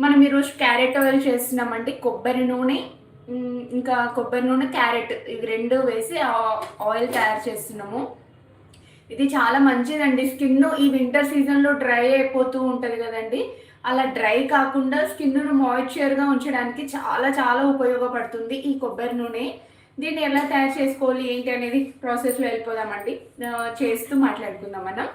మనం ఈరోజు carrot oil చేస్తున్నామండి. కొబ్బరి నూనె ఇంకా కొబ్బరి నూనె క్యారెట్ ఇవి రెండు వేసి ఆయిల్ తయారు చేస్తున్నాము. ఇది చాలా మంచిదండి. స్కిన్ ఈ వింటర్ సీజన్లో డ్రై అయిపోతూ ఉంటుంది కదండి. అలా డ్రై కాకుండా స్కిన్ను మాయిశ్చర్గా ఉంచడానికి చాలా చాలా ఉపయోగపడుతుంది ఈ కొబ్బరి నూనె. దీన్ని ఎలా తయారు చేసుకోవాలి ఏంటి అనేది ప్రాసెస్లో వెళ్ళిపోదామండి. చేస్తూ మాట్లాడుకుందాం మనం.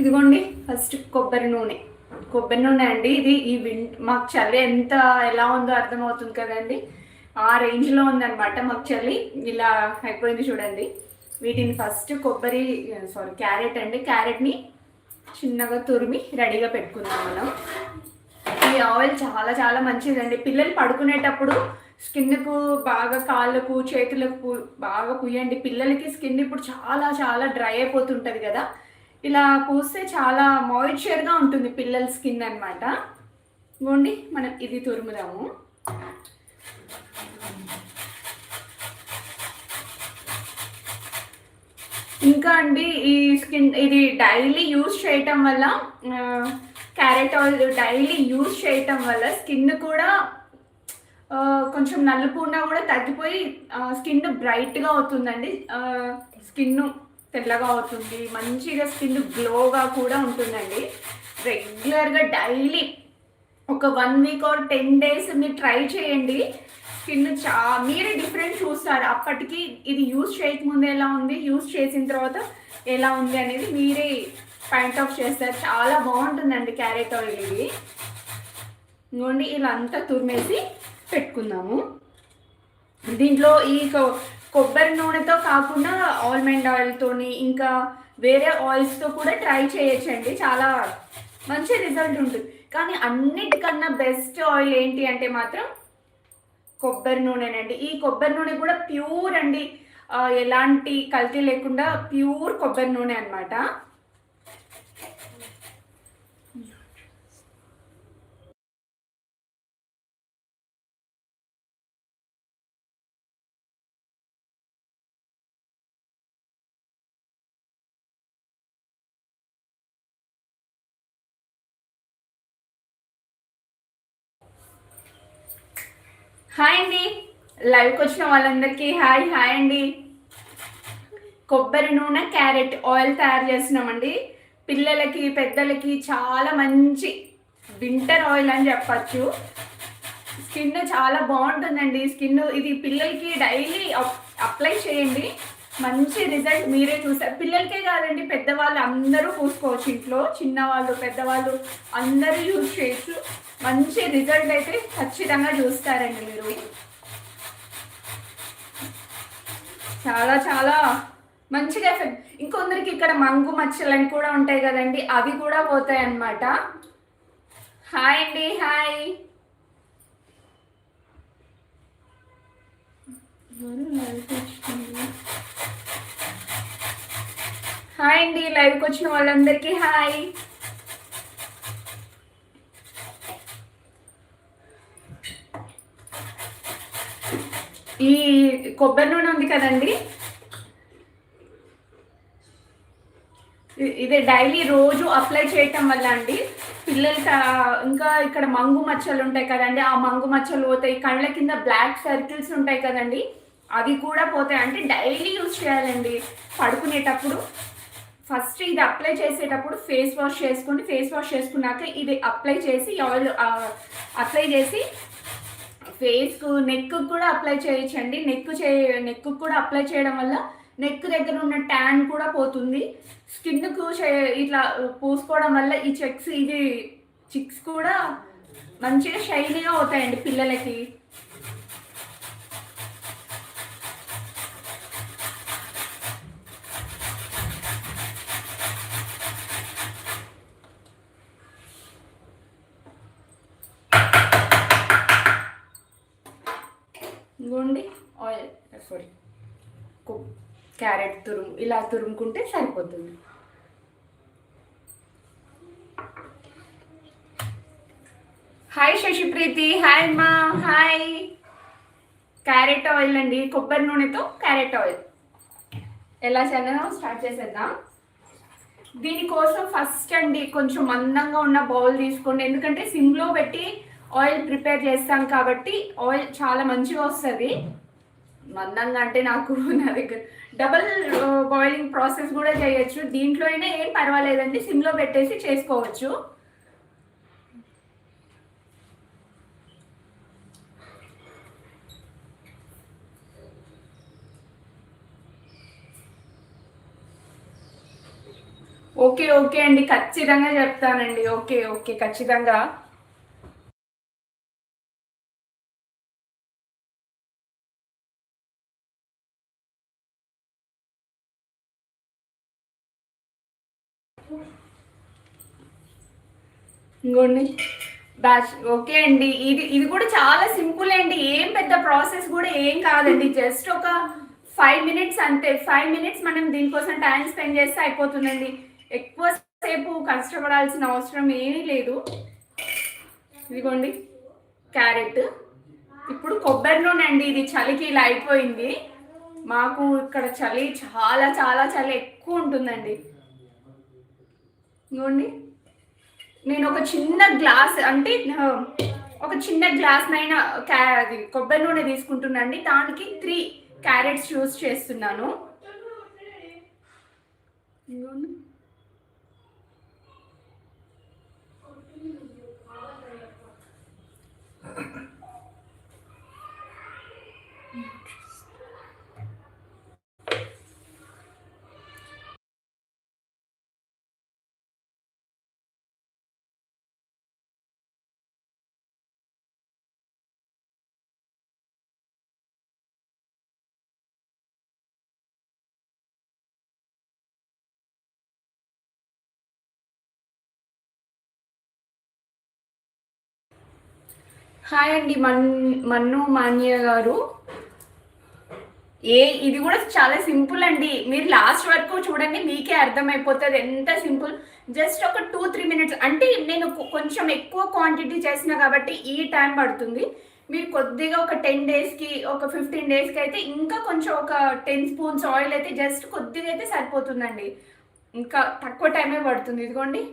ఇదిగోండి ఫస్ట్ కొబ్బరి నూనె. కొబ్బరి నూనె అండి ఇది ఈ విన్ మాకు చలి ఎంత ఎలా ఉందో అర్థమవుతుంది కదండి. ఆ రేంజ్లో ఉందన్నమాట మాకు చలి. ఇలా అయిపోయింది చూడండి. వీటిని ఫస్ట్ కొబ్బరి సారీ క్యారెట్ అండి. క్యారెట్ని చిన్నగా తురిమి రెడీగా పెట్టుకుందాం మనం. ఈ ఆయిల్ చాలా చాలా మంచిదండి. పిల్లలు పడుకునేటప్పుడు స్కిన్కు బాగా కాళ్ళకు చేతులకు బాగా పుయ్యండి. పిల్లలకి స్కిన్ ఇప్పుడు చాలా చాలా డ్రై అయిపోతుంటుంది కదా. ఇలా పూస్తే చాలా మాయిశ్చర్గా ఉంటుంది పిల్లల స్కిన్ అనమాట ఇవ్వండి మనం ఇది తురుముదాము. ఇంకా అండి ఈ స్కిన్ ఇది డైలీ యూజ్ చేయటం వల్ల క్యారెట్ ఆయిల్ డైలీ యూజ్ చేయటం వల్ల స్కిన్ కూడా కొంచెం నలుపు ఉన్నా కూడా తగ్గిపోయి స్కిన్ బ్రైట్గా అవుతుందండి. స్కిన్ తెల్లగా అవుతుంది మంచిగా స్కిన్ గ్లోగా కూడా ఉంటుందండి. రెగ్యులర్గా డైలీ ఒక one week or ten days మీరు ట్రై చేయండి. స్కిన్ చా మీరే డిఫరెంట్ చూస్తారు. అప్పటికి ఇది యూజ్ చేయకముందు ఎలా ఉంది యూజ్ చేసిన తర్వాత ఎలా ఉంది అనేది మీరే పాయింట్ ఆఫ్ చేస్తారు. చాలా బాగుంటుందండి క్యారెట్ ఆయిల్ ఇది. ఇంకోండి ఇలా అంతా తురిమేసి పెట్టుకుందాము. దీంట్లో ఈ కొబ్బరి నూనెతో కాకుండా ఆల్మండ్ ఆయిల్తోని ఇంకా వేరే ఆయిల్స్తో కూడా ట్రై చేయొచ్చండి. చాలా మంచి రిజల్ట్ ఉంటుంది. కానీ అన్నిటికన్నా బెస్ట్ ఆయిల్ ఏంటి అంటే మాత్రం కొబ్బరి నూనెనండి. ఈ కొబ్బరి నూనె కూడా ప్యూర్ అండి. ఎలాంటి కల్తీ లేకుండా ప్యూర్ కొబ్బరి నూనె అనమాట హాయ్ అండి. లైవ్కి వచ్చిన వాళ్ళందరికీ హాయ్ హాయ్ అండి. కొబ్బరి నూనె క్యారెట్ ఆయిల్ తయారు చేస్తున్నామండి. పిల్లలకి పెద్దలకి చాలా మంచి వింటర్ ఆయిల్ అని చెప్పచ్చు. స్కిన్ చాలా బాగుంటుందండి. స్కిన్ ఇది పిల్లలకి డైలీ అప్లై చేయండి. మంచి రిజల్ట్ మీరే చూసారు. పిల్లలకే కాదండి పెద్దవాళ్ళు అందరూ పూసుకోవచ్చు ఇంట్లో. చిన్నవాళ్ళు పెద్దవాళ్ళు అందరూ యూజ్ చేయొచ్చు. మంచి రిజల్ట్ అయితే ఖచ్చితంగా చూస్తారండి మీరు. చాలా చాలా మంచిగా ఎఫెక్ట్. ఇంకొందరికి ఇక్కడ మంగు మచ్చలని కూడా ఉంటాయి కదండి అవి కూడా పోతాయి అన్నమాట. హాయ్ అండి హాయ్. హాయ్ అండి లైవ్కి వచ్చిన వాళ్ళందరికీ హాయ్. ఈ కొబ్బరి నూనె ఉంది కదండి? ఇది డైలీ రోజు అప్లై చేయటం వల్ల అండి పిల్లలకి ఇంకా ఇక్కడ మంగు మచ్చలు ఉంటాయి కదండి ఆ మంగు మచ్చలు పోతాయి కళ్ళ కింద బ్లాక్ సర్కిల్స్ ఉంటాయి కదండి అవి కూడా పోతాయి. అంటే డైలీ యూజ్ చేయాలండి పడుకునేటప్పుడు. ఫస్ట్ ఇది అప్లై చేసేటప్పుడు ఫేస్ వాష్ చేసుకోండి ఫేస్ వాష్ చేసుకున్నాక ఇది అప్లై చేసి ఆయిల్ అప్లై చేసి ఫేస్కు నెక్ కూడా అప్లై చేయొచ్చండి. నెక్ చే నెక్ కూడా అప్లై చేయడం వల్ల నెక్ దగ్గర ఉన్న ట్యాన్ కూడా పోతుంది. స్కిన్కు ఇట్లా పూసుకోవడం వల్ల ఈ చెక్స్ ఇది చిక్స్ కూడా మంచిగా షైనీగా అవుతాయండి పిల్లలకి. క్యారెట్ తురుము ఇలా తురుముకుంటే సరిపోతుంది. హాయ్ శశిప్రీతి హాయ్ మా హాయ్ క్యారెట్ ఆయిల్ అండి కొబ్బరి నూనెతో క్యారెట్ ఆయిల్ ఎలా చేద్దాం స్టార్ట్ చేసేద్దాం. దీనికోసం ఫస్ట్ అండి కొంచెం మందంగా ఉన్న బౌల్ తీసుకోండి. ఎందుకంటే సిమ్లో పెట్టి ఆయిల్ ప్రిపేర్ చేస్తాం కాబట్టి ఆయిల్ చాలా మంచిగా వస్తుంది. మందంగా అంటే నాకు నా దగ్గర డబల్ బాయిలింగ్ ప్రాసెస్ కూడా చేయొచ్చు. దీంట్లో అయినా ఏం పర్వాలేదండి సిమ్లో పెట్టేసి చేసుకోవచ్చు. ఓకే ఓకే అండి. ఖచ్చితంగా చెప్తానండి. ఓకే ఓకే ఖచ్చితంగా. ఇంకోండి. బ్యాచ్ ఓకే అండి. ఇది ఇది కూడా చాలా సింపుల్ అండి. ఏం పెద్ద ప్రాసెస్ కూడా ఏం కాదండి. జస్ట్ ఒక ఫైవ్ మినిట్స్ అంతే. ఫైవ్ మినిట్స్ మనం దీనికోసం టైం స్పెండ్ చేస్తే అయిపోతుందండి. ఎక్కువ సేపు కష్టపడాల్సిన అవసరం ఏమీ లేదు. ఇదిగోండి. క్యారెట్ ఇప్పుడు కొబ్బరి నూనె అండి. ఇది చలికి ఇలా అయిపోయింది. మాకు ఇక్కడ చలి చాలా చాలా చలి ఎక్కువ ఉంటుందండి. ఇదిగోండి నేను ఒక చిన్న గ్లాస్ అంటే ఒక చిన్న గ్లాస్ నైనా క్యా అది కొబ్బరి నూనె తీసుకుంటున్నాండి. దానికి త్రీ క్యారెట్స్ యూస్ చేస్తున్నాను. హాయ్ అండి మన్ మన్ను మాన్య గారు. ఏ ఇది కూడా చాలా సింపుల్ అండి. మీరు లాస్ట్ వరకు చూడండి మీకే అర్థమైపోతుంది ఎంత సింపుల్. జస్ట్ ఒక టూ త్రీ మినిట్స్. అంటే నేను కొంచెం ఎక్కువ క్వాంటిటీ చేసిన కాబట్టి ఈ టైం పడుతుంది. మీరు కొద్దిగా ఒక టెన్ డేస్కి ఒక ఫిఫ్టీన్ డేస్కి అయితే ఇంకా కొంచెం ఒక టెన్ స్పూన్స్ ఆయిల్ అయితే జస్ట్ కొద్దిగా అయితే సరిపోతుందండి. ఇంకా తక్కువ టైమే పడుతుంది. ఇదిగోండి.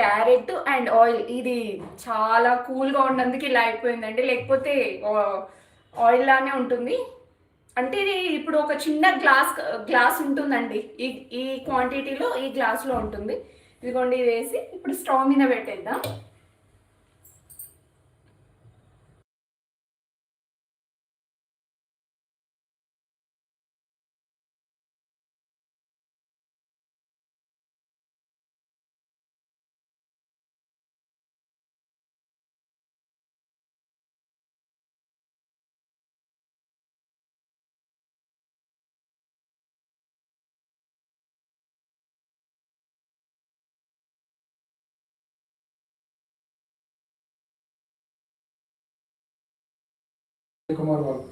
Carrot and oil. ఇది చాలా కూల్గా ఉన్నందుకు ఇలా అయిపోయిందండి. లేకపోతే ఆయిల్ లానే ఉంటుంది. అంటే ఇది ఇప్పుడు ఒక చిన్న గ్లాస్ గ్లాస్ ఉంటుందండి. ఈ ఈ క్వాంటిటీలో ఈ గ్లాస్లో ఉంటుంది. ఇదిగోండి ఇది వేసి ఇప్పుడు స్టవ్ మీద పెట్టేద్దాం. కుమార్ బాబు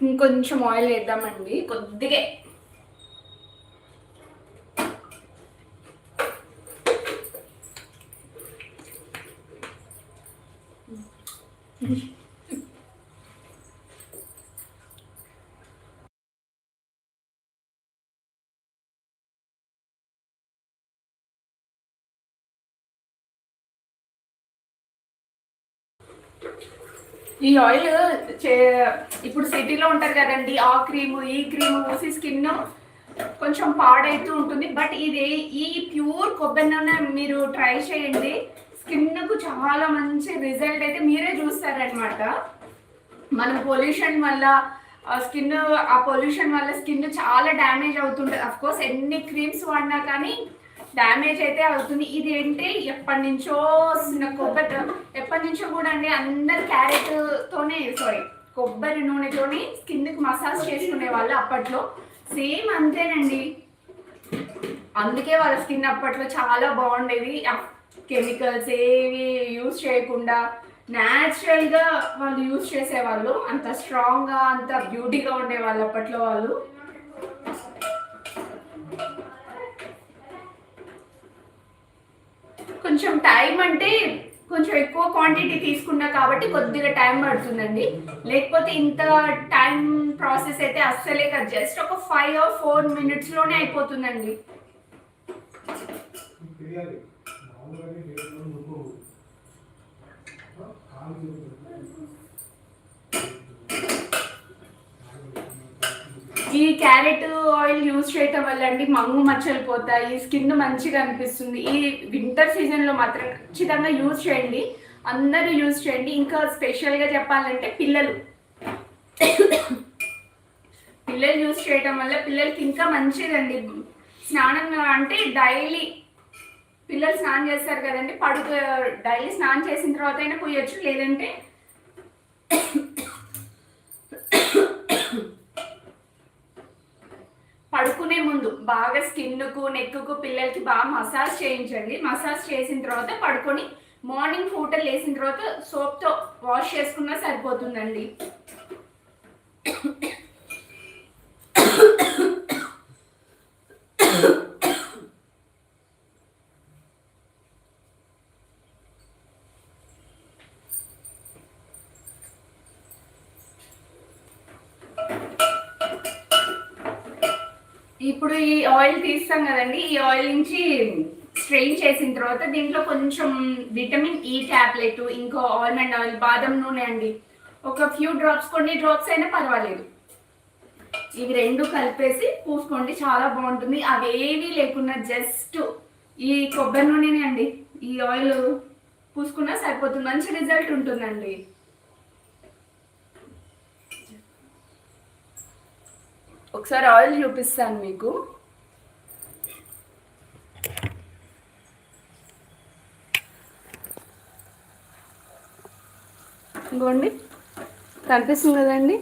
ఇంకొంచెం ఆయిల్ వేద్దామండి కొద్దిగా ఈ ఆయిల్ చే- ఇప్పుడు సిటీలో ఉంటారు కదండి ఆ క్రీమ్ ఈ క్రీమ్ పూసి స్కిన్ కొంచెం పాడైతూ ఉంటుంది. బట్ ఇది ఈ ప్యూర్ కొబ్బరి నూనె మీరు ట్రై చేయండి. స్కిన్కు చాలా మంచి రిజల్ట్ అయితే మీరే చూస్తారనమాట మన పొల్యూషన్ వల్ల స్కిన్ ఆ పొల్యూషన్ వల్ల స్కిన్ చాలా డ్యామేజ్ అవుతుంటుంది. అఫ్ కోర్స్ ఎన్ని క్రీమ్స్ వాడినా కానీ డ్యామేజ్ అయితే అవుతుంది. ఇది ఏంటి? ఎప్పటి నుంచో కొబ్బరి ఎప్పటి నుంచో కూడా అండి అందరు క్యారెట్ తోనే సారీ కొబ్బరి నూనెతోని స్కిన్కి మసాజ్ చేసుకునే వాళ్ళు అప్పట్లో. సేమ్ అంతేనండి. అందుకే వాళ్ళ స్కిన్ అప్పట్లో చాలా బాగుండేది. కెమికల్స్ ఏవి యూజ్ చేయకుండా న్యాచురల్గా వాళ్ళు యూజ్ చేసేవాళ్ళు అంత స్ట్రాంగ్గా అంత బ్యూటీగా ఉండేవాళ్ళు అప్పట్లో వాళ్ళు. కొంచెం టైం అంటే కొంచెం ఎక్కువ క్వాంటిటీ తీసుకున్నా కాబట్టి కొద్దిగా టైం పడుతుందండి. లేకపోతే ఇంత టైం ప్రాసెస్ అయితే అస్సలే కాదు. జస్ట్ ఒక ఫైవ్ ఆర్ ఫోర్ మినిట్స్లోనే అయిపోతుందండి. తెలియాలి మామూలుగానే నువ్వు కాలు ఈ క్యారెట్ ఆయిల్ యూజ్ చేయటం వల్ల అండి మంగు మచ్చలు పోతాయి స్కిన్ మంచిగా అనిపిస్తుంది. ఈ వింటర్ సీజన్లో మాత్రం ఖచ్చితంగా యూజ్ చేయండి. అందరూ యూజ్ చేయండి. ఇంకా స్పెషల్గా చెప్పాలంటే పిల్లలు. పిల్లలు యూజ్ చేయటం వల్ల పిల్లలకి ఇంకా మంచిదండి. స్నానం అంటే డైలీ పిల్లలు స్నానం చేస్తారు కదండి పడుకు డైలీ స్నానం చేసిన తర్వాత అయినా పోయొచ్చు లేదంటే పడుకునే ముందు బాగా స్కిన్కు నెక్కు పిల్లలకి బాగా మసాజ్ చేయించండి. మసాజ్ చేసిన తర్వాత పడుకొని మార్నింగ్ పూట లేసిన తర్వాత సోప్తో వాష్ చేసుకున్నా సరిపోతుందండి. ఇప్పుడు ఈ ఆయిల్ తీస్తాం కదండి ఈ ఆయిల్ నుంచి స్ట్రెయిన్ చేసిన తర్వాత దీంట్లో కొంచెం విటమిన్ ఈ ట్యాబ్లెట్ ఇంకో ఆల్మండ్ ఆయిల్ బాదం నూనె అండి. ఒక ఫ్యూ డ్రాప్స్ కొన్ని డ్రాప్స్ అయినా పర్వాలేదు. ఇవి రెండు కలిపేసి పూసుకోండి చాలా బాగుంటుంది. అవేవి లేకుండా జస్ట్ ఈ కొబ్బరి నూనెనే అండి. ఈ ఆయిల్ పూసుకున్నా సరిపోతుంది. మంచి రిజల్ట్ ఉంటుందండి. ఒకసారి ఆయిల్ చూపిస్తాను మీకు. ఇంకోండి కనిపిస్తుంది కదండి?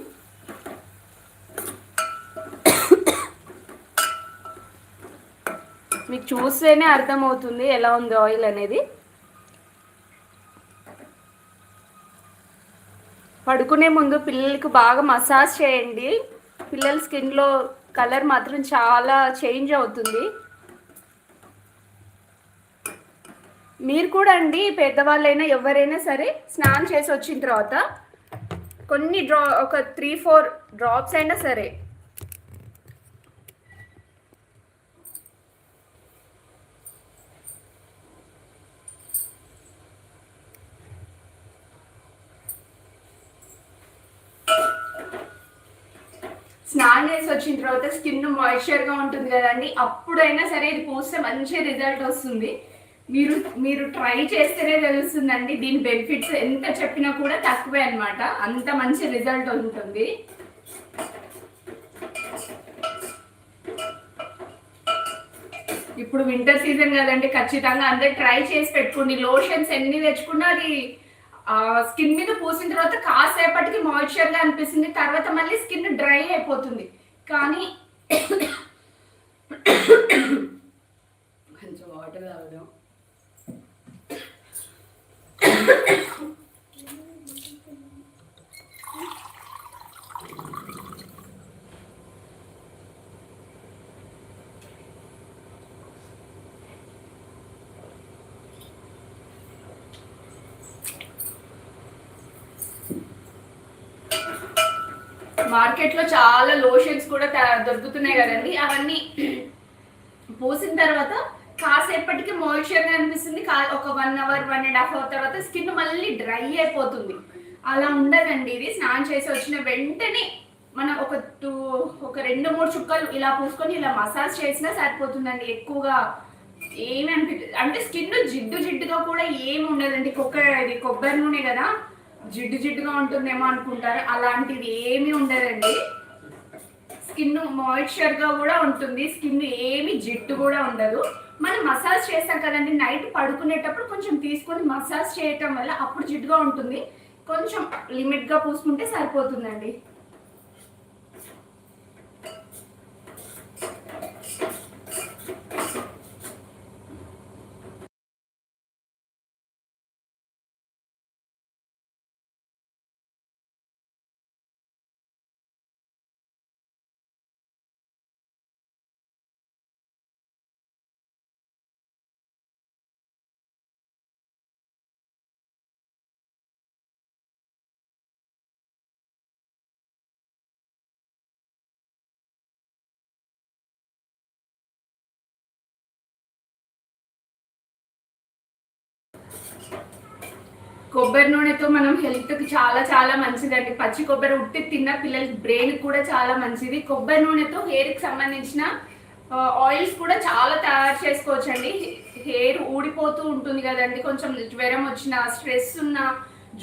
మీకు చూస్తేనే అర్థమవుతుంది ఎలా ఉంది ఆయిల్ అనేది. పడుకునే ముందు పిల్లలకు బాగా మసాజ్ చేయండి. పిల్లల స్కిన్లో కలర్ మాత్రం చాలా చేంజ్ అవుతుంది. మీరు కూడా అండి పెద్దవాళ్ళైనా ఎవరైనా సరే స్నానం చేసి వచ్చిన తర్వాత కొన్ని డ్రా ఒక త్రీ ఫోర్ డ్రాప్స్ అయినా సరే స్నానం చేసి వచ్చిన తర్వాత స్కిన్ మాయిశ్చర్గా ఉంటుంది కదండి. అప్పుడైనా సరే ఇది పూస్తే మంచి రిజల్ట్ వస్తుంది. మీరు మీరు ట్రై చేస్తేనే తెలుస్తుందండి. దీని బెనిఫిట్స్ ఎంత చెప్పినా కూడా తక్కువే అనమాట అంత మంచి రిజల్ట్ ఉంటుంది. ఇప్పుడు వింటర్ సీజన్ కదండి. ఖచ్చితంగా అందరు ట్రై చేసి పెట్టుకోండి. లోషన్స్ ఎన్ని తెచ్చుకున్నా అది స్కిన్ మీద పూసిన తర్వాత కాసేపటికి మాయిశ్చర్గా అనిపిస్తుంది. తర్వాత మళ్ళీ స్కిన్ డ్రై అయిపోతుంది. కానీ కొంచెం వాటర్ తాగడం. మార్కెట్లో చాలా లోషన్స్ కూడా దొరుకుతున్నాయి కదండి. అవన్నీ పోసిన తర్వాత కాసేపటికి మాయిశ్చర్గా అనిపిస్తుంది. కా- ఒక one hour one and half hour తర్వాత స్కిన్ మళ్ళీ డ్రై అయిపోతుంది. అలా ఉండదండి ఇది. స్నానం చేసి వచ్చిన వెంటనే మనం ఒక టూ ఒక రెండు మూడు చుక్కలు ఇలా పూసుకొని ఇలా మసాజ్ చేసినా సరిపోతుందండి. ఎక్కువగా ఏమి అనిపి అంటే స్కిన్ జిడ్డు జిడ్డుగా కూడా ఏమి ఉండదండి. కొక్క ఇది కొబ్బరి నూనె కదా. జిడ్డు జిడ్డుగా ఉంటుందేమో అనుకుంటారు. అలాంటిది ఏమీ ఉండదండి. స్కిన్ మాయిశ్చర్గా కూడా ఉంటుంది. స్కిన్ ఏమి జిడ్డు కూడా ఉండదు. మనం మసాజ్ చేస్తాం కదండి. నైట్ పడుకునేటప్పుడు కొంచెం తీసుకొని మసాజ్ చేయటం వల్ల అప్పుడు జిడ్డుగా ఉంటుంది. కొంచెం లిమిట్గా పూసుకుంటే సరిపోతుందండి. కొబ్బరి నూనెతో మనం హెల్త్కి చాలా చాలా మంచిదండి. పచ్చి కొబ్బరి ఉట్టి తిన్న పిల్లలకి బ్రెయిన్ కూడా చాలా మంచిది. కొబ్బరి నూనెతో హెయిర్కి సంబంధించిన ఆయిల్స్ కూడా చాలా తయారు చేసుకోవచ్చు అండి హెయిర్ ఊడిపోతూ ఉంటుంది కదండి. కొంచెం జ్వరం వచ్చిన స్ట్రెస్ ఉన్న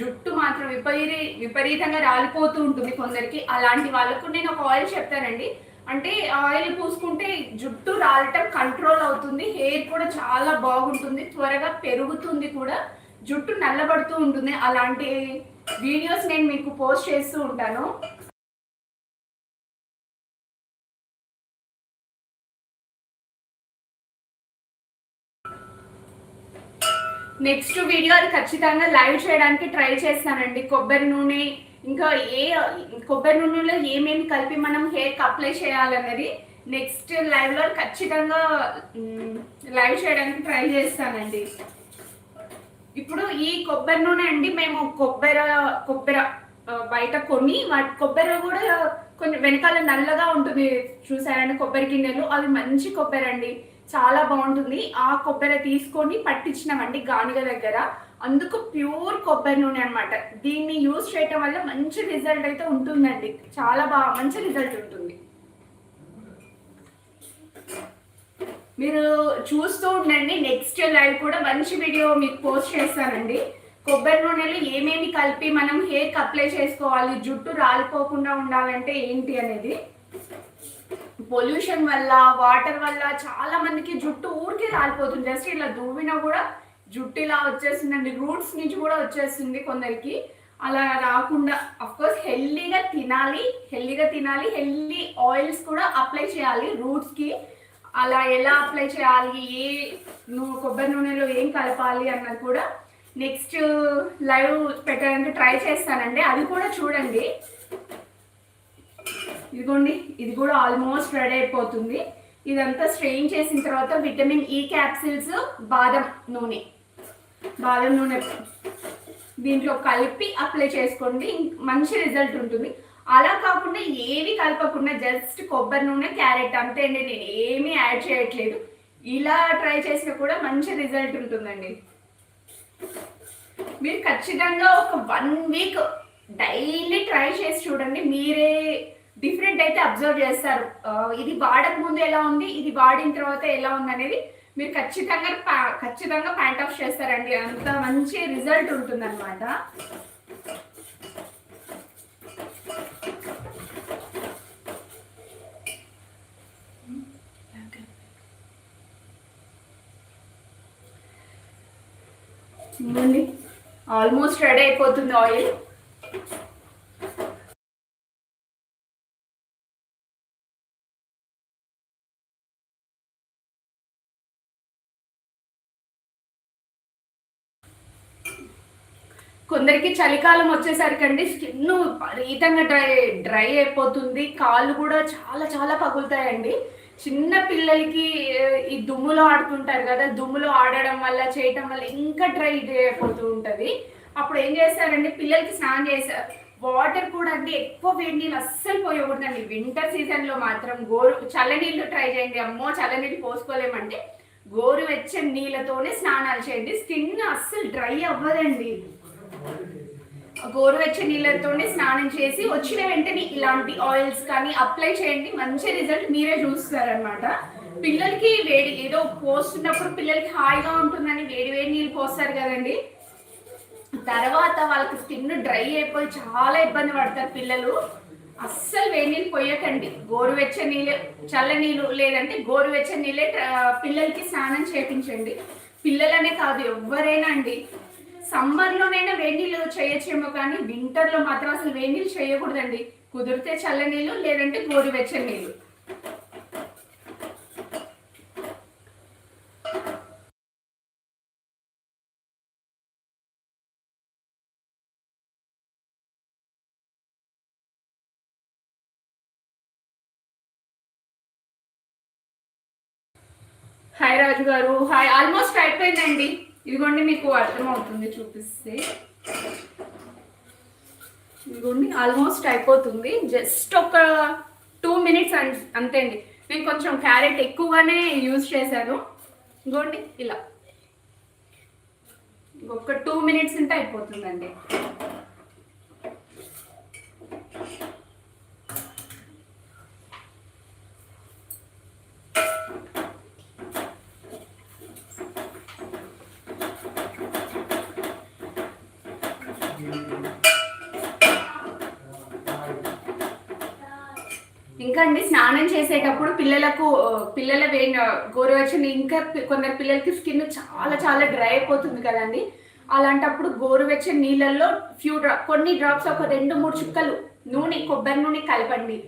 జుట్టు మాత్రం విపరీ విపరీతంగా రాలిపోతూ ఉంటుంది కొందరికి. అలాంటి వాళ్ళకు నేను ఒక ఆయిల్ చెప్తానండి. అంటే ఆయిల్ పూసుకుంటే జుట్టు రాలటం కంట్రోల్ అవుతుంది. హెయిర్ కూడా చాలా బాగుంటుంది. త్వరగా పెరుగుతుంది కూడా. జుట్టు నల్లబడుతూ ఉంటుంది. అలాంటి వీడియోస్ నేను మీకు పోస్ట్ చేస్తూ ఉంటాను. నెక్స్ట్ వీడియో అది ఖచ్చితంగా లైవ్ చేయడానికి ట్రై చేస్తానండి. కొబ్బరి నూనె ఇంకా ఏ కొబ్బరి నూనెలో ఏమేమి కలిపి మనం హెయిర్కి అప్లై చేయాలన్నది నెక్స్ట్ లైవ్లో ఖచ్చితంగా లైవ్ చేయడానికి ట్రై చేస్తానండి. ఇప్పుడు ఈ కొబ్బరి నూనె అండి మేము కొబ్బరి కొబ్బరి బయట కొని కొబ్బరి కూడా కొంచెం వెనకాల నల్లగా ఉంటుంది చూసారండి కొబ్బరి గిన్నెలు. అవి మంచి కొబ్బరి అండి. చాలా బాగుంటుంది. ఆ కొబ్బరి తీసుకొని పట్టించినామండి గానుగ దగ్గర. అందుకు ప్యూర్ కొబ్బరి నూనె అన్నమాట. దీన్ని యూజ్ చేయటం వల్ల మంచి రిజల్ట్ అయితే ఉంటుందండి. చాలా బాగా మంచి రిజల్ట్ ఉంటుంది. మీరు చూస్తూ ఉండండి. నెక్స్ట్ లైవ్ కూడా మంచి వీడియో మీకు పోస్ట్ చేస్తానండి. కొబ్బరి నూనెలు ఏమేమి కలిపి మనం హెయిర్కి అప్లై చేసుకోవాలి జుట్టు రాలిపోకుండా ఉండాలంటే ఏంటి అనేది. పొల్యూషన్ వల్ల వాటర్ వల్ల చాలా మందికి జుట్టు ఊరికే రాలిపోతుంది. జస్ట్ ఇలా దువ్వినా కూడా జుట్టు ఇలా వచ్చేస్తుందండి. రూట్స్ నుంచి కూడా వచ్చేస్తుంది కొందరికి. అలా రాకుండా అఫ్కోర్స్ హెల్దీగా తినాలి హెల్దీగా తినాలి హెల్దీ ఆయిల్స్ కూడా అప్లై చేయాలి రూట్స్కి అలా ఎలా అప్లై చేయాలి? ఏ నువ్వు కొబ్బరి నూనెలో ఏం కలపాలి అన్నది కూడా నెక్స్ట్ లైవ్ పెట్టడానికి ట్రై చేస్తానండి. అది కూడా చూడండి. ఇదిగోండి ఇది కూడా ఆల్మోస్ట్ రెడీ అయిపోతుంది. ఇదంతా స్ట్రెయిన్ చేసిన తర్వాత విటమిన్ ఈ క్యాప్సిల్స్ బాదం నూనె. బాదం నూనె దీంట్లో కలిపి అప్లై చేసుకోండి. మంచి రిజల్ట్ ఉంటుంది. అలా కాకుండా ఏవి కలపకుండా జస్ట్ కొబ్బరి నూనె క్యారెట్ అంతే అండి. నేను ఏమీ యాడ్ చేయట్లేదు. ఇలా ట్రై చేసినా కూడా మంచి రిజల్ట్ ఉంటుందండి. మీరు ఖచ్చితంగా ఒక వన్ వీక్ డైలీ ట్రై చేసి చూడండి. మీరే డిఫరెంట్ అయితే అబ్జర్వ్ చేస్తారు. ఇది వాడక ముందు ఎలా ఉంది ఇది వాడిన తర్వాత ఎలా ఉంది అనేది మీరు ఖచ్చితంగా ఖచ్చితంగా ప్యాంట్ ఆఫ్ చేస్తారండి. అంత మంచి రిజల్ట్ ఉంటుంది ఇవ్వండి ఆల్మోస్ట్ రెడీ అయిపోతుంది ఆయిల్ కొందరికి చలికాలం వచ్చేసరికి అండి స్కిన్ విపరీతంగా డ్రై డ్రై అయిపోతుంది. కాళ్ళు కూడా చాలా చాలా పగులుతాయండి. చిన్న పిల్లలకి ఈ దుమ్ములో ఆడుతుంటారు కదా దుమ్ములో ఆడడం వల్ల చేయటం వల్ల ఇంకా డ్రై అయిపోతూ ఉంటుంది. అప్పుడు ఏం చేస్తారంటే పిల్లలకి స్నానం చేశారు వాటర్ కూడా అంటే ఎక్కువ వేడి నీళ్ళు అస్సలు పోయకూడదండి. వింటర్ సీజన్లో మాత్రం గోరు చల్లనీళ్ళు ట్రై చేయండి. అమ్మో చల్లనీళ్ళు పోసుకోలేమంటే గోరువెచ్చని నీళ్ళతోనే స్నానాలు చేయండి. స్కిన్ అస్సలు డ్రై అవ్వదండి. గోరువెచ్చని నీళ్ళతోనే స్నానం చేసి వచ్చిన వెంటనే ఇలాంటి ఆయిల్స్ కానీ అప్లై చేయండి. మంచి రిజల్ట్ మీరే చూస్తారనమాట పిల్లలకి వేడి ఏదో పోస్తున్నప్పుడు పిల్లలకి హాయిగా ఉంటుందని వేడి వేడి నీళ్ళు పోస్తారు కదండి. తర్వాత వాళ్ళకి స్కిన్ డ్రై అయిపోయి చాలా ఇబ్బంది పడతారు పిల్లలు. అస్సలు వేడి నీళ్ళు పోయకండి. గోరువెచ్చని చల్లనీళ్ళు చల్ల నీళ్ళు లేదంటే గోరువెచ్చని నీళ్ళే పిల్లలకి స్నానం చేపించండి. పిల్లలనే కాదు ఎవరైనా అండి. సమ్మర్లోనైనా వేడి నీళ్ళు చేయొచ్చేమో కానీ వింటర్లో మాత్రం అసలు వేడి నీళ్ళు చేయకూడదండి. కుదిరితే చల్ల నీళ్ళు లేదంటే గోరువెచ్చని నీళ్ళు. హాయ్ రాజు గారు హాయ్. ఆల్మోస్ట్ అయిపోయిందండి. ఇదిగోండి మీకు అర్థమవుతుంది చూపిస్తే. ఇదిగోండి ఆల్మోస్ట్ అయిపోతుంది. జస్ట్ ఒక టూ మినిట్స్ అంతే అండి. నేను కొంచెం క్యారెట్ ఎక్కువగానే యూజ్ చేశాను. ఇదిగోండి ఇలా. ఒక టూ మినిట్స్ ఉంటే అయిపోతుందండి ఇంకా అండి స్నానం చేసేటప్పుడు పిల్లలకు పిల్లల వేణ గోరువెచ్చని ఇంకా కొందరు పిల్లలకి స్కిన్ చాలా చాలా డ్రై అయిపోతుంది కదండి. అలాంటప్పుడు గోరువెచ్చని నీళ్ళల్లో ఫ్యూ డ్రాప్ కొన్ని డ్రాప్స్ ఒక రెండు మూడు చుక్కలు నూనె కొబ్బరి నూనె కలపండి.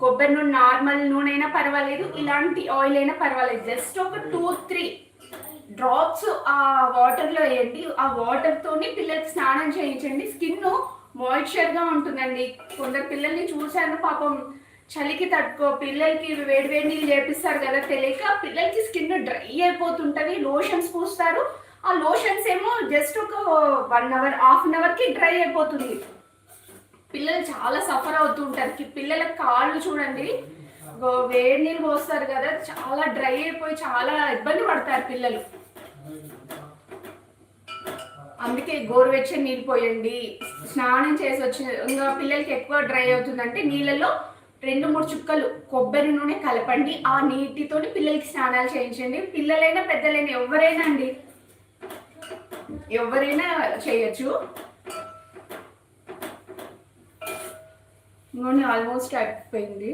కొబ్బరి నూనె నార్మల్ నూనె అయినా పర్వాలేదు ఇలాంటి ఆయిల్ అయినా పర్వాలేదు. జస్ట్ ఒక టూ త్రీ డ్రాప్స్ ఆ వాటర్లో వేయండి. ఆ వాటర్తోని పిల్లలకి స్నానం చేయించండి. స్కిన్ మాయిశ్చర్గా ఉంటుందండి. కొందరు పిల్లల్ని చూశాను పాపం చలికి తట్టుకో పిల్లలకి వేడి వేడి నీళ్ళు చేపిస్తారు కదా తెలియక పిల్లలకి స్కిన్ డ్రై అయిపోతుంటది లోషన్స్ పూస్తారు. ఆ లోషన్స్ ఏమో జస్ట్ ఒక వన్ అవర్ హాఫ్ అన్ అవర్కి డ్రై అయిపోతుంది. పిల్లలు చాలా సఫర్ అవుతూ ఉంటారు. పిల్లల కాళ్ళు చూడండి వేడి నీళ్ళు పోస్తారు కదా చాలా డ్రై అయిపోయి చాలా ఇబ్బంది పడతారు పిల్లలు. అందుకే గోరువెచ్చని నీళ్ళు పోయండి. స్నానం చేసి వచ్చిన ఇంకా పిల్లలకి ఎక్కువ డ్రై అవుతుందంటే నీళ్ళలో రెండు మూడు చుక్కలు కొబ్బరి నూనె కలపండి. ఆ నీటితో పిల్లలకి స్నానాలు చేయించండి. పిల్లలైనా పెద్దలైనా ఎవరైనా అండి ఎవరైనా చేయొచ్చు. నూనె ఆల్మోస్ట్ అయిపోయింది.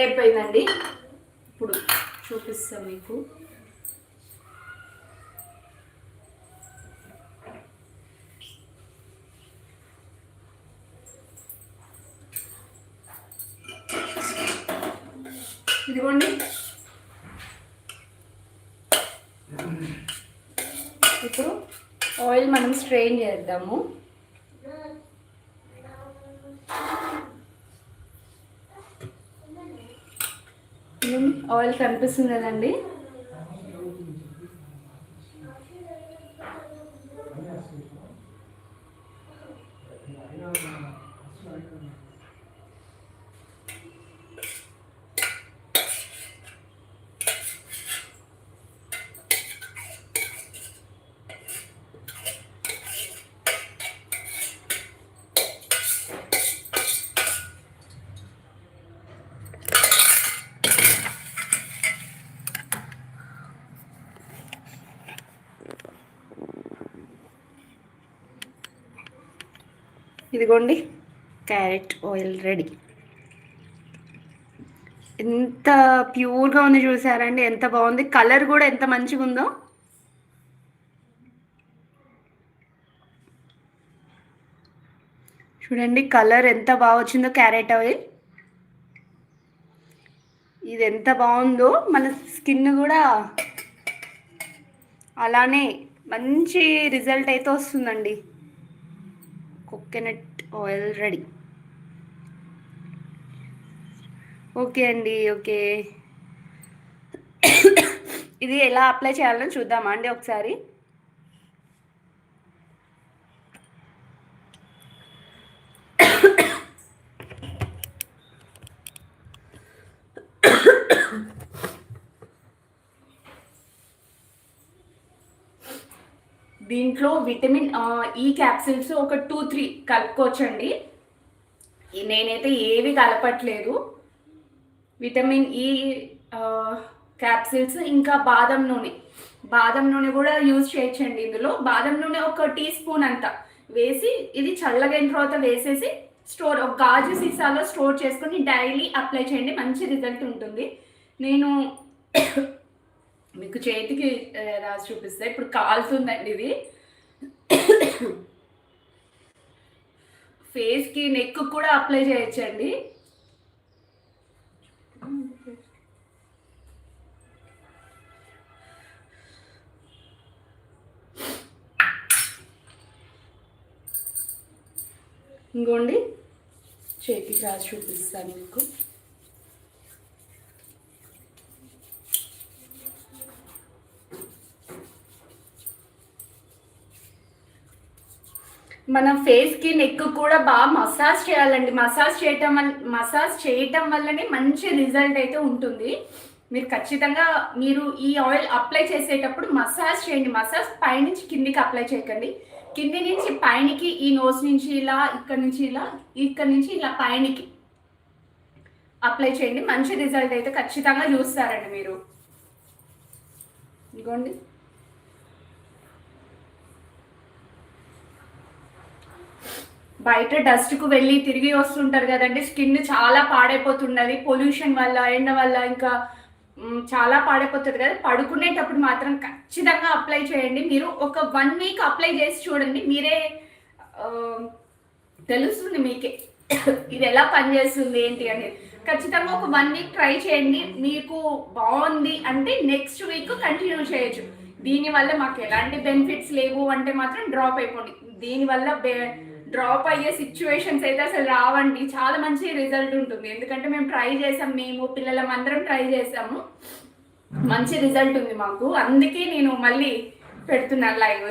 అయిపోయిందండి ఇప్పుడు చూపిస్తాం మీకు. ఇదిగోండి. ఇప్పుడు ఆయిల్ మనం స్ట్రెయిన్ చేద్దాము. ఆయిల్ కనిపిస్తుంది కదండి ఇదిగోండి క్యారెట్ ఆయిల్ రెడీ. ఎంత ప్యూర్గా ఉంది చూసారండి ఎంత బాగుంది. కలర్ కూడా ఎంత మంచిగా ఉందో. చూడండి కలర్ ఎంత బాగా వచ్చిందో క్యారెట్ ఆయిల్. ఇది ఎంత బాగుందో మన స్కిన్ కూడా అలానే మంచి రిజల్ట్ అయితే వస్తుందండి. Coconut oil ready. ఓకే అండి ఓకే. ఇది ఎలా అప్లై చేయాలో చూద్దామా అండి ఒకసారి? దీంట్లో విటమిన్ ఈ క్యాప్సిల్స్ ఒక టూ త్రీ కలుపుకోవచ్చండి. నేనైతే ఏవి కలపట్లేదు. విటమిన్ ఈ క్యాప్సిల్స్ ఇంకా బాదం నూనె. బాదం నూనె కూడా యూజ్ చేయొచ్చండి ఇందులో. బాదం నూనె ఒక టీ స్పూన్ అంత వేసి ఇది చల్లగైన తర్వాత వేసేసి స్టోర్ ఒక గాజు సీసాలో స్టోర్ చేసుకొని డైలీ అప్లై చేయండి. మంచి రిజల్ట్ ఉంటుంది. నేను మీకు చేతికి రాసి చూపిస్తే. ఇప్పుడు కాలుతుందండి ఇది. ఫేస్కి నెక్ కూడా అప్లై చేయొచ్చండి. ఇంకోండి. చేతికి రాసి చూపిస్తాను మీకు. మన ఫేస్కి నెక్ కూడా బాగా మసాజ్ చేయాలండి. మసాజ్ చేయటం వల్ల మసాజ్ చేయటం వల్లనే మంచి రిజల్ట్ అయితే ఉంటుంది. మీరు ఖచ్చితంగా మీరు ఈ ఆయిల్ అప్లై చేసేటప్పుడు మసాజ్ చేయండి. మసాజ్ పైనుంచి కిందికి అప్లై చేయకండి. కింది నుంచి పైనకి ఈ నోస్ నుంచి ఇలా ఇక్కడ నుంచి ఇలా ఇక్కడ నుంచి ఇలా పైనకి అప్లై చేయండి. మంచి రిజల్ట్ అయితే ఖచ్చితంగా చూస్తారండి మీరు. ఇదిగోండి. బయట డస్ట్కు వెళ్ళి తిరిగి వస్తుంటారు కదండి. స్కిన్ చాలా పాడైపోతున్నది పొల్యూషన్ వల్ల ఎండ వల్ల ఇంకా చాలా పాడైపోతుంది కదా. పడుకునేటప్పుడు మాత్రం ఖచ్చితంగా అప్లై చేయండి. మీరు ఒక వన్ వీక్ అప్లై చేసి చూడండి. మీరే తెలుస్తుంది మీకే. ఇది ఎలా పనిచేస్తుంది ఏంటి అనేది ఖచ్చితంగా ఒక వన్ వీక్ ట్రై చేయండి. మీకు బాగుంది అంటే నెక్స్ట్ వీక్ కంటిన్యూ చేయొచ్చు. దీనివల్ల మాకు ఎలాంటి బెనిఫిట్స్ లేవు అంటే మాత్రం డ్రాప్ అయిపోండి. దీనివల్ల బె డ్రాప్ అయ్యే సిచ్యువేషన్స్ అయితే అసలు రావండి. చాలా మంచి రిజల్ట్ ఉంటుంది. ఎందుకంటే మేము ట్రై చేసాం మేము పిల్లలం అందరం ట్రై చేసాము. మంచి రిజల్ట్ ఉంది మాకు. అందుకే నేను మళ్ళీ పెడుతున్నాను లైవ్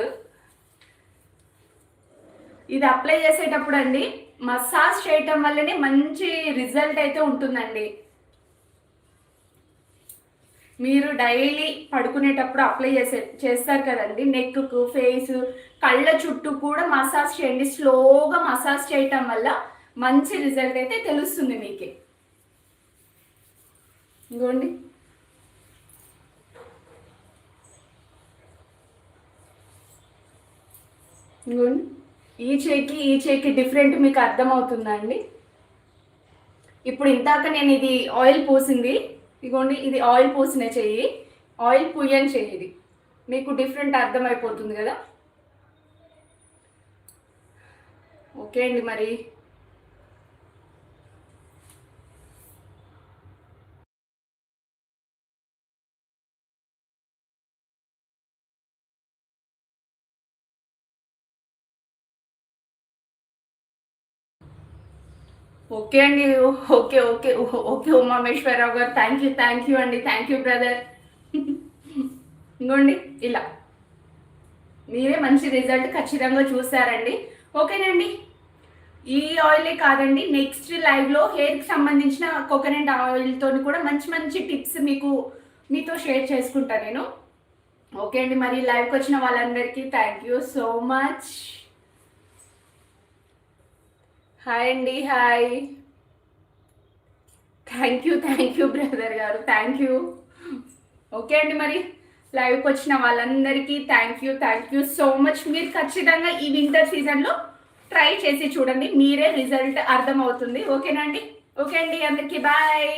ఇది అప్లై చేసేటప్పుడు అండి మసాజ్ చేయటం వల్లనే మంచి రిజల్ట్ అయితే ఉంటుందండి. మీరు డైలీ పడుకునేటప్పుడు అప్లై చేసే చేస్తారు కదండి. నెక్కు ఫేస్ కళ్ళ చుట్టూ కూడా మసాజ్ చేయండి. స్లోగా మసాజ్ చేయటం వల్ల మంచి రిజల్ట్ అయితే తెలుస్తుంది మీకే. ఇంకోండి ఇంకోండి ఈ చేయికి ఈ చేయికి డిఫరెంట్ మీకు అర్థమవుతుందా అండి? ఇప్పుడు ఇందాక నేను ఇది ఆయిల్ పోసింది. ఇగోండి ఇది ఆయిల్ పోసిన చెయ్యి. ఆయిల్ పుయ్యని చెయ్యి ఇది. మీకు డిఫరెంట్ అర్థమైపోతుంది కదా? ఓకే అండి మరి. ఓకే అండి. Okay okay. ఓకే ఉమామేశ్వరరావు గారు. థ్యాంక్ యూ థ్యాంక్ యూ అండి. థ్యాంక్ యూ బ్రదర్ ఇంకోండి ఇలా. మీరే మంచి రిజల్ట్ ఖచ్చితంగా చూసారండి. ఓకేనండి. ఈ ఆయిలే కాదండి. నెక్స్ట్ లైవ్లో హెయిర్కి సంబంధించిన కోకోనట్ ఆయిల్తో కూడా మంచి మంచి టిప్స్ మీకు మీతో షేర్ చేసుకుంటా నేను. ఓకే అండి. మరి లైవ్కి వచ్చిన వాళ్ళందరికీ thank you so much hi అండి hi thank you thank you brother గారు. థ్యాంక్ యూ ఓకే అండి మరి లైవ్కి వచ్చిన వాళ్ళందరికీ thank you thank you so much మీరు ఖచ్చితంగా ఈ వింటర్ సీజన్లో ట్రై చేసి చూడండి. మీరే రిజల్ట్ అర్థమవుతుంది. ఓకేనా అండి ఓకే అండి అందరికీ బాయ్